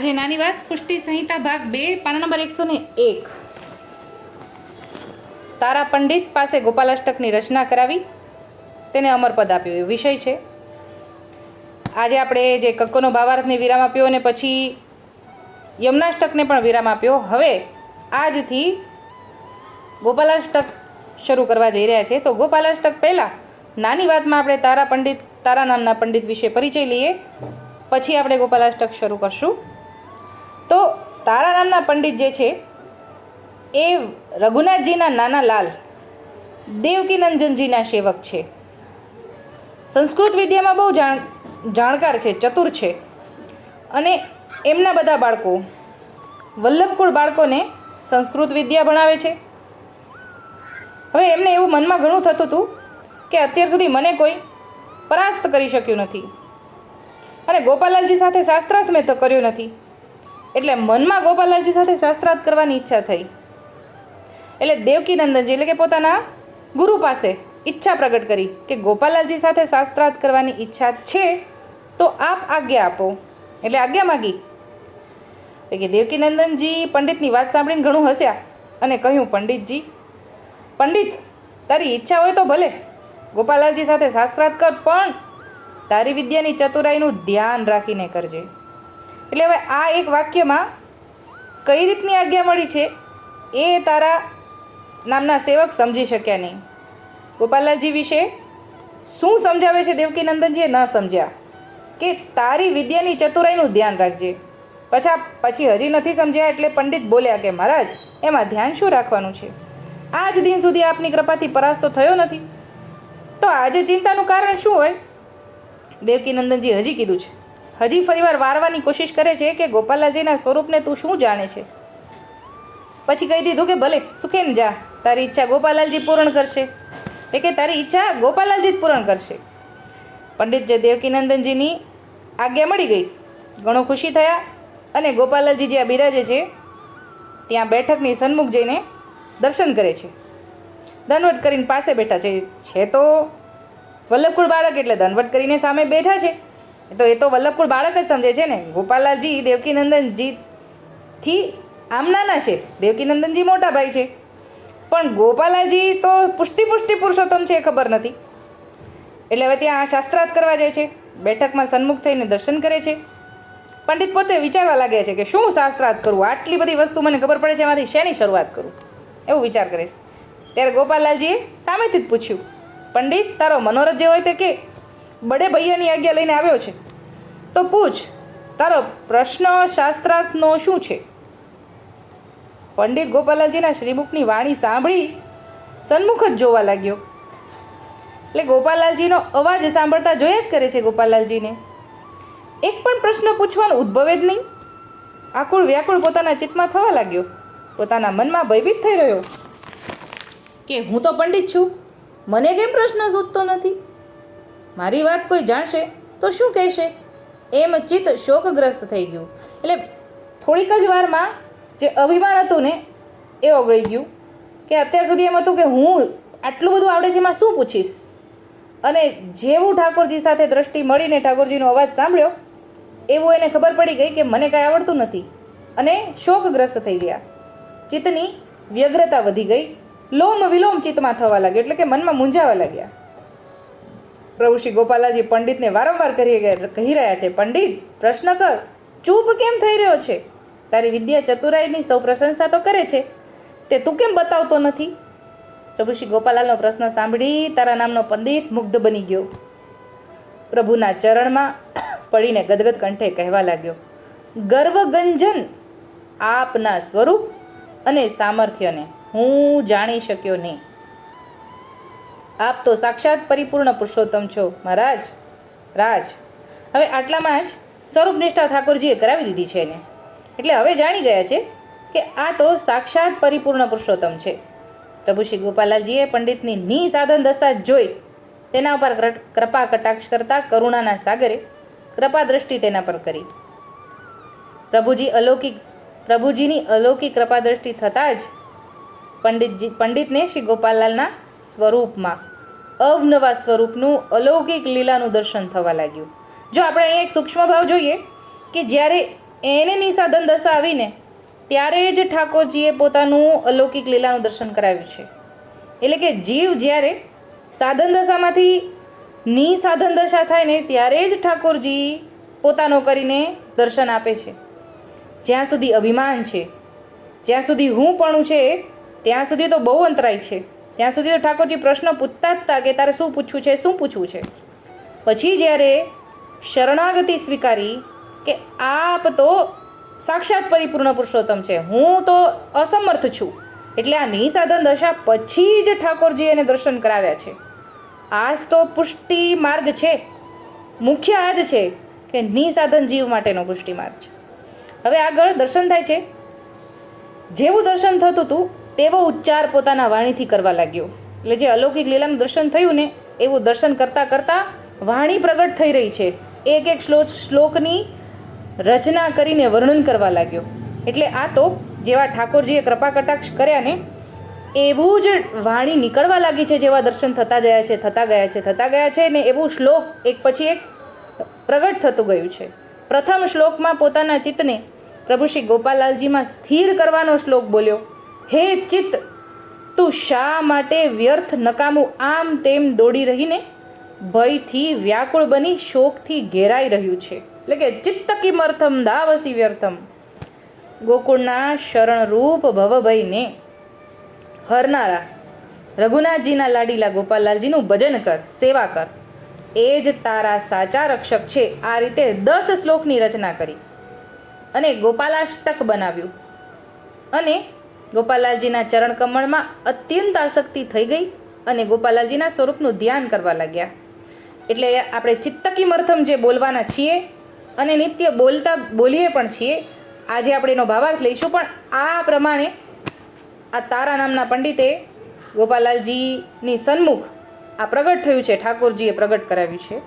જે, નાની વાત, પુષ્ટિ સંહિતા ભાગ બે, પાના નંબર એકસો ને એક. તારા પંડિત પાસે ગોપાલાષ્ટકની રચના કરાવી, તેને અમરપદ આપ્યું. એ વિષય છે. આજે આપણે જે કક્કોનો ભાવાર્થને વિરામ આપ્યો અને પછી યમનાષ્ટકને પણ વિરામ આપ્યો. હવે આજથી ગોપાલાષ્ટક શરૂ કરવા જઈ રહ્યા છે. તો ગોપાલાષ્ટક પહેલાં નાની વાતમાં આપણે તારા પંડિત, તારા નામના પંડિત વિશે પરિચય લઈએ. પછી આપણે ગોપાલાષ્ટક શરૂ કરશું. તો તારા નામના પંડિત જે છે, એ રઘુનાથજીના નાના લાલ દેવકીનંદનજીના સેવક છે. સંસ્કૃત વિદ્યામાં બહુ જાણ, જાણકાર છે, ચતુર છે. અને એમના બધા બાળકો વલ્લભકુળ બાળકોને સંસ્કૃત વિદ્યા ભણાવે છે. હવે એમને એવું મનમાં ઘણું થતું હતું કે અત્યાર સુધી મને કોઈ પરાસ્ત કરી શક્યું નથી. અને ગોપાલાલજી સાથે શાસ્ત્રાર્થ મેં તો કર્યો નથી. એટલે મનમાં ગોપાલાલજી સાથે શાસ્ત્રાર્થ કરવાની ઈચ્છા થઈ. એટલે દેવકીનંદનજી એટલે કે પોતાના ગુરુ પાસે ઈચ્છા પ્રગટ કરી કે ગોપાલાલજી સાથે શાસ્ત્રાર્થ કરવાની ઈચ્છા છે, તો આપ આજ્ઞા આપો. એટલે આજ્ઞા માગી. કે દેવકીનંદનજી પંડિતની વાત સાંભળીને ઘણું હસ્યા અને કહ્યું, પંડિતજી, પંડિત, તારી ઈચ્છા હોય તો ભલે. ગોપાલાલજી સાથે શાસ્ત્રાર્થ કર, પણ તારી વિદ્યાની ચતુરાઈનું ધ્યાન રાખીને કરજે. એટલે હવે આ એક વાક્યમાં કઈ રીતની આજ્ઞા મળી છે એ તારા નામના સેવક સમજી શક્યા નહીં. ગોપાલાલજી વિશે શું સમજાવે છે દેવકીનંદનજીએ ન સમજ્યા કે તારી વિદ્યાની ચતુરાઈનું ધ્યાન રાખજે. પછા પછી હજી નથી સમજ્યા એટલે પંડિત બોલ્યા કે મહારાજ, એમાં ધ્યાન શું રાખવાનું છે? આજ દિન સુધી આપની કૃપાથી પરાસ્તો થયો નથી. તો આજે ચિંતાનું કારણ શું હોય? દેવકીનંદનજી હજી કીધું છે. હજી ફરીવાર વારવાની કોશિશ કરે છે કે ગોપાલાજીના સ્વરૂપને તું શું જાણે છે? પછી કહી દીધું કે ભલે, સુખેન જા. તારી ઈચ્છા ગોપાલાલજી પૂર્ણ કરશે. એટલે કે તારી ઈચ્છા ગોપાલાલજી જ પૂર્ણ કરશે. પંડિત જે દેવકીનંદનજીની આજ્ઞા મળી ગઈ. ઘણો ખુશી થયા અને ગોપાલાલજી જ્યાં બિરાજે છે, ત્યાં બેઠકની સન્મુખ જઈને દર્શન કરે છે. દનવટ કરીને પાસે બેઠા છે. છે તો વલ્લભકુળ બાળક એટલે દનવટ કરીને સામે બેઠા છે. તો એ તો વલ્લભકુળ બાળક જ સમજે છે ને. ગોપાલાલજી દેવકીનંદનજીથી આમ નાના છે. દેવકીનંદનજી મોટા ભાઈ છે. પણ ગોપાલાલજી તો પુષ્ટિ પુષ્ટિ પુરુષોત્તમ છે એ ખબર નથી. એટલે હવે ત્યાં શાસ્ત્રાર્થ કરવા જાય છે. બેઠકમાં સન્મુખ થઈને દર્શન કરે છે. પંડિત પોતે વિચારવા લાગે છે કે શું શાસ્ત્રાર્થ કરવું આટલી બધી વસ્તુ મને ખબર પડે છે, એમાંથી શેની શરૂઆત કરું? એવું વિચાર કરે છે. ત્યારે ગોપાલાલજીએ સામેથી જ પૂછ્યું, પંડિત, તારો મનોરથ જે હોય તે કે? બડે ભૈયાની આજ્ઞા લઈને આવ્યો છે. તો પૂછ, તારો પ્રશ્ન શાસ્ત્રાર્થનો શું છે? પંડિત ગોપાલાલજીના શ્રીમુખની વાણી સાંભળી સન્મુખ જ જોવા લાગ્યો. એટલે ગોપાલાલજીનો અવાજ સાંભળતા જોયા જ કરે છે ગોપાલાલજીને. એક પણ પ્રશ્ન પૂછવાનો ઉદ્ભવે જ નહીં. આકુળ વ્યાકુળ પોતાના ચિત્તમાં થવા લાગ્યો. પોતાના મનમાં ભયભીત થઈ રહ્યો. કે હું તો પંડિત છું. મને કેમ પ્રશ્ન સૂચતો નથી? મારી વાત કોઈ જાણશે તો શું કહેશે? એમ ચિત્ત શોકગ્રસ્ત થઈ ગયું. એટલે થોડીક જ વારમાં જે અભિમાન હતું ને, એ ઓગળી ગયું. કે અત્યાર સુધી એમ હતું કે હું આટલું બધું આવડે છે, એમાં શું પૂછીશ? અને જેવું ઠાકોરજી સાથે દ્રષ્ટિ મળીને ઠાકોરજીનો અવાજ સાંભળ્યો, એવું એને ખબર પડી ગઈ કે મને કાંઈ આવડતું નથી. અને શોકગ્રસ્ત થઈ ગયા. ચિત્તની વ્યગ્રતા વધી ગઈ. લોમ વિલોમ ચિત્તમાં થવા લાગ્યો એટલે કે મનમાં મૂંઝાવા લાગ્યા. પ્રભુ શ્રી ગોપાલાજી પંડિતને વારંવાર કરી કહી રહ્યા છે, પંડિત, પ્રશ્ન કર, ચૂપ કેમ થઈ રહ્યો છે? તારી વિદ્યા ચતુરાઈની સૌ પ્રશંસા તો કરે છે. તે તું કેમ બતાવતો નથી? પ્રભુ શ્રી ગોપાલાલનો પ્રશ્ન સાંભળી તારા નામનો પંડિત મુગ્ધ બની ગયો. પ્રભુના ચરણમાં પડીને ગદગદ કંઠે કહેવા લાગ્યો, ગર્વગંજન આપના સ્વરૂપ અને સામર્થ્યને હું જાણી શક્યો નહીં. આપ તો સાક્ષાત પરિપૂર્ણ પુરુષોત્તમ છો, મહારાજ. રાજ, હવે આટલામાં જ સ્વરૂપ નિષ્ઠા ઠાકોરજીએ કરાવી દીધી છે એને. એટલે હવે જાણી ગયા છે કે આ તો સાક્ષાત પરિપૂર્ણ પુરુષોત્તમ છે. પ્રભુ શ્રી ગોપાલાલજીએ પંડિતની ની સાધન દશા જોઈ, તેના ઉપર કૃપા કટાક્ષ કરતા કરુણાના સાગરે કૃપા દ્રષ્ટિ તેના પર કરી. પ્રભુજી અલૌકિક, પ્રભુજીની અલૌકિક કૃપા દ્રષ્ટિ થતાં જ પંડિતજી, પંડિતને શ્રી ગોપાલલાલના સ્વરૂપમાં અવનવા સ્વરૂપનું અલૌકિક લીલાનું દર્શન થવા લાગ્યું. જો આપણે અહીંયા એક સૂક્ષ્મ ભાવ જોઈએ કે જ્યારે એને નિસાધન દશા આવીને, ત્યારે જ ઠાકોરજીએ પોતાનું અલૌકિક લીલાનું દર્શન કરાવ્યું છે. એટલે કે જીવ જ્યારે સાધન દશામાંથી નિસાધન દશા થાય ને, ત્યારે જ ઠાકોરજી પોતાનો કરીને દર્શન આપે છે. જ્યાં સુધી અભિમાન છે, જ્યાં સુધી હું પણ છે, ત્યાં સુધી તો બહુ અંતરાય છે. ત્યાં સુધી તો ઠાકોરજી પ્રશ્ન પૂછતા હતા કે તારે શું પૂછવું છે, શું પૂછવું છે? પછી જ્યારે શરણાગતિ સ્વીકારી કે આપ તો સાક્ષાત પરિપૂર્ણ પુરુષોત્તમ છે, હું તો અસમર્થ છું. એટલે આ નિસાધન દશા પછી જ ઠાકોરજી એને દર્શન કરાવ્યા છે. આ જ તો પુષ્ટિ માર્ગ છે. મુખ્ય આ જ છે કે નિસાધન જીવ માટેનો પુષ્ટિ માર્ગ છે. હવે આગળ દર્શન થાય છે. જેવું દર્શન થતું હતું તેવો ઉચ્ચાર પોતાના વાણીથી કરવા લાગ્યો. એટલે જે અલૌકિક લીલાનું દર્શન થયું ને, એવું દર્શન કરતાં કરતાં વાણી પ્રગટ થઈ રહી છે. એક એક શ્લોક શ્લોકની રચના કરીને વર્ણન કરવા લાગ્યો. એટલે આ તો જેવા ઠાકોરજીએ કૃપા કટાક્ષ કર્યા ને, એવું જ વાણી નીકળવા લાગી છે જેવા દર્શન થતા ગયા છે, થતા ગયા છે, થતા ગયા છે ને એવું શ્લોક એક પછી એક પ્રગટ થતું ગયું છે. પ્રથમ શ્લોકમાં પોતાના ચિત્તને પ્રભુ શ્રી ગોપાલાલજીમાં સ્થિર કરવાનો શ્લોક બોલ્યો. હે ચિત્ત, તું શા માટે વ્યર્થ નકામું આમ તેમ દોડી રહીને ભયથી વ્યાકુળ બની શોકથી ઘેરાઈ રહ્યું છે? એટલે કે ચિત્ત કિમર્થમ, દાવસી વ્યર્થમ. ગોકુળના શરણરૂપ ભવભયને હરનારા રઘુનાથજીના લાડીલા ગોપાલલાલજીનું ભજન કર, સેવા કર. એ જ તારા સાચા રક્ષક છે. આ રીતે દસ શ્લોકની રચના કરી અને ગોપાલાષ્ટક બનાવ્યું. અને ગોપાલાલજીના ચરણ કમળમાં અત્યંત આસક્તિ થઈ ગઈ અને ગોપાલાલજીના સ્વરૂપનું ધ્યાન કરવા લાગ્યા. એટલે આપણે ચિત્તકીમર્થમ જે બોલવાના છીએ અને નિત્ય બોલતા બોલીએ પણ છીએ, આજે આપણે એનો ભાવાર્થ લઈશું. પણ આ પ્રમાણે આ તારા નામના પંડિતે ગોપાલાલજીની સન્મુખ આ પ્રગટ થયું છે, ઠાકોરજીએ પ્રગટ કરાવ્યું છે.